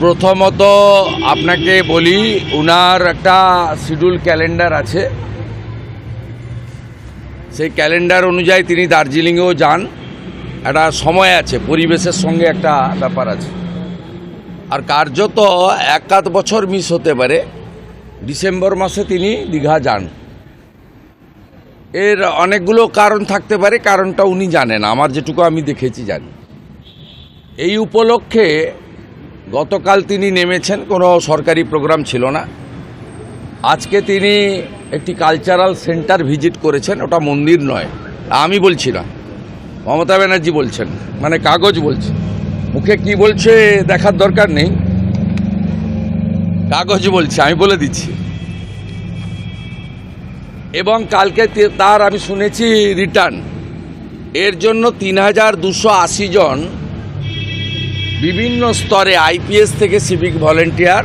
প্রথমত আপনাকে বলি, উনার একটা শিডিউল ক্যালেন্ডার আছে। সেই ক্যালেন্ডার অনুযায়ী তিনি দার্জিলিংয়েও যান। একটা সময় আছে, পরিবেশের সঙ্গে একটা ব্যাপার আছে। আর কার্যত এক আধ বছর মিস হতে পারে, ডিসেম্বর মাসে তিনি দীঘা যান। এর অনেকগুলো কারণ থাকতে পারে, কারণটা উনি জানেন, আমার যেটুকু আমি দেখেছি জানি। এই উপলক্ষে গতকাল তিনি নেমেছেন, কোনো সরকারি প্রোগ্রাম ছিল না। আজকে তিনি একটি কালচারাল সেন্টার ভিজিট করেছেন, ওটা মন্দির নয়। আমি বলছি না, মমতা ব্যানার্জি বলছেন মানে কাগজ বলছে। মুখে কি বলছে দেখার দরকার নেই। কাগজ বলছে, আমি বলে দিচ্ছি। এবং কালকে তার আমি শুনেছি রিটার্ন। এর জন্য তিন হাজার দুশো জন বিভিন্ন স্তরে আইপিএস থেকে সিভিক ভলেন্টিয়ার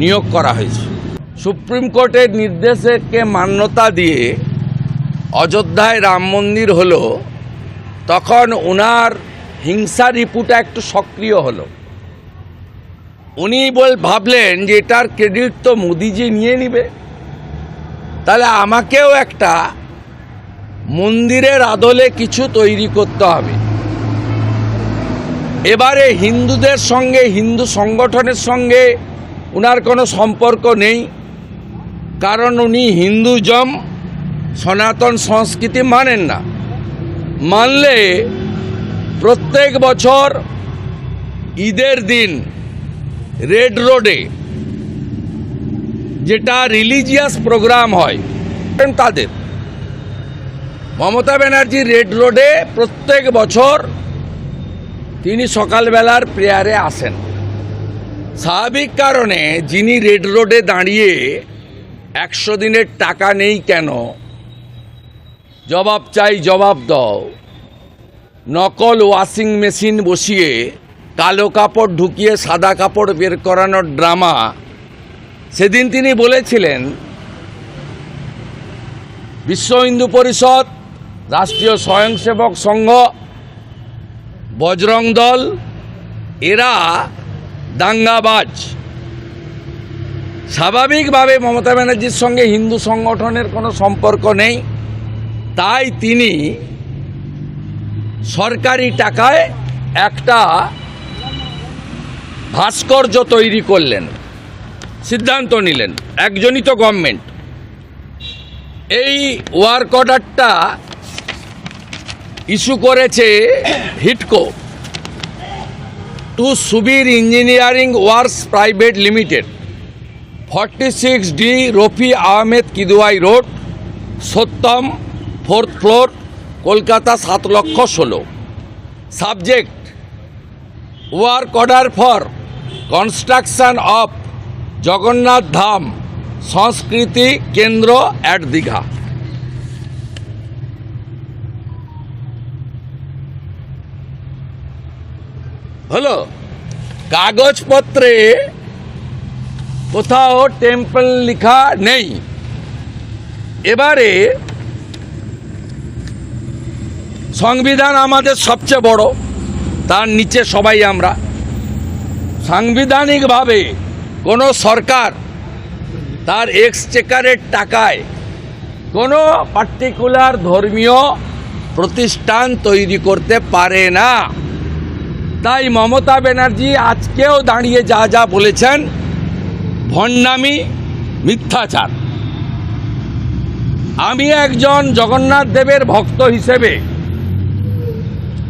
নিয়োগ করা হয়েছে। সুপ্রিম কোর্টের নির্দেশকে মান্যতা দিয়ে অযোধ্যায় রাম মন্দির হলো, তখন ওনার হিংসা রিপুটা একটু সক্রিয় হলো। উনি বল ভাবলেন যে এটার ক্রেডিট তো মোদিজি নিয়ে নিবে। তাহলে আমাকেও একটা মন্দিরের আদলে কিছু তৈরি করতে হবে। এবারে হিন্দুদের সঙ্গে, হিন্দু সংগঠনের সঙ্গে উনার কোনো সম্পর্ক নেই। কারণ উনি হিন্দুজম, সনাতন সংস্কৃতি মানেন না। মানলে প্রত্যেক বছর ঈদের দিন রেড রোডে যেটা রিলিজিয়াস প্রোগ্রাম হয়, তাদের। মমতা ব্যানার্জি রেড রোডে প্রত্যেক বছর তিনি সকালবেলার প্রেয়ারে আসেন। স্বাভাবিক কারণে যিনি রেড রোডে দাঁড়িয়ে একশো দিনের টাকা নেই কেন? জবাব চাই, জবাব দাও। নকল ওয়াশিং মেশিন বসিয়ে কালো কাপড় ঢুকিয়ে সাদা কাপড় বের করানোর ড্রামা সেদিন তিনি বলেছিলেন, বিশ্ব হিন্দু পরিষদ, রাষ্ট্রীয় স্বয়ংসেবক সংঘ বজরং দল, এরা দাঙ্গাবাজ। স্বাভাবিকভাবে মমতা ব্যানার্জির সঙ্গে হিন্দু সংগঠনের কোনো সম্পর্ক নেই। তাই তিনি সরকারি টাকায় একটা ভাস্কর্য তৈরি করলেন, সিদ্ধান্ত নিলেন, একজনই তো গভর্নমেন্ট এই ওয়ার্ক অর্ডারটা ইস্যু করেছে হিটকো। To Subir engineering works private limited. Forty six D Rafi Ahmed Kidwai road Satyam fourth floor, Kolkata সাত লক্ষ ষোলো। Subject, work order for construction of Jagannath Dham, সংস্কৃতি কেন্দ্র অ্যাট দীঘা। হলো, কাগজপত্রে কোথাও টেম্পল লেখা নেই। এবারে সংবিধান আমাদের সবচেয়ে বড়, তার নিচে সবাই আমরা। সাংবিধানিকভাবে কোনো সরকার তার এক্সচেকারের টাকায় কোনো পার্টিকুলার ধর্মীয় প্রতিষ্ঠান তৈরি করতে পারে না। তাই মমতা ব্যানার্জি আজকেও দাঁড়িয়ে যা যা বলেছেন, ভণ্ডামি, মিথ্যাচার। আমি একজন জগন্নাথ দেবের ভক্ত হিসেবে,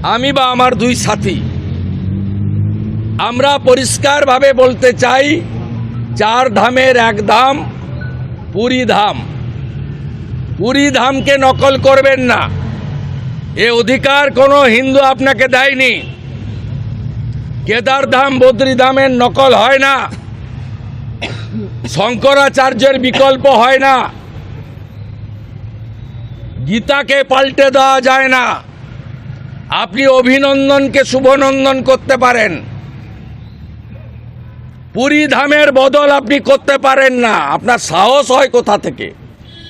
আমি বা আমার দুই সাথী, আমরা পরিষ্কারভাবে বলতে চাই, চার ধামের এক ধাম, পুরী ধাম। পুরী ধামকে নকল করবেন না। এ অধিকার কোনো হিন্দু আপনাকে দেয়নি। কেদার ধাম বদ্রী ধামের নকল হয় না। শঙ্করাচার্যের বিকল্প হয় না। গীতাকে পাল্টে দেওয়া যায় না। আপনি অভিনন্দনকে শুভনন্দন করতে পারেন। পুরী ধামের বদল আপনি করতে পারেন না। আপনার সাহস হয় কোথা থেকে?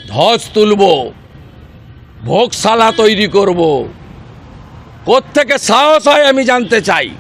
ধস তুলব, ভোগশালা তৈরি করব। কোত্থেকে সাহস হয় আমি জানতে চাই।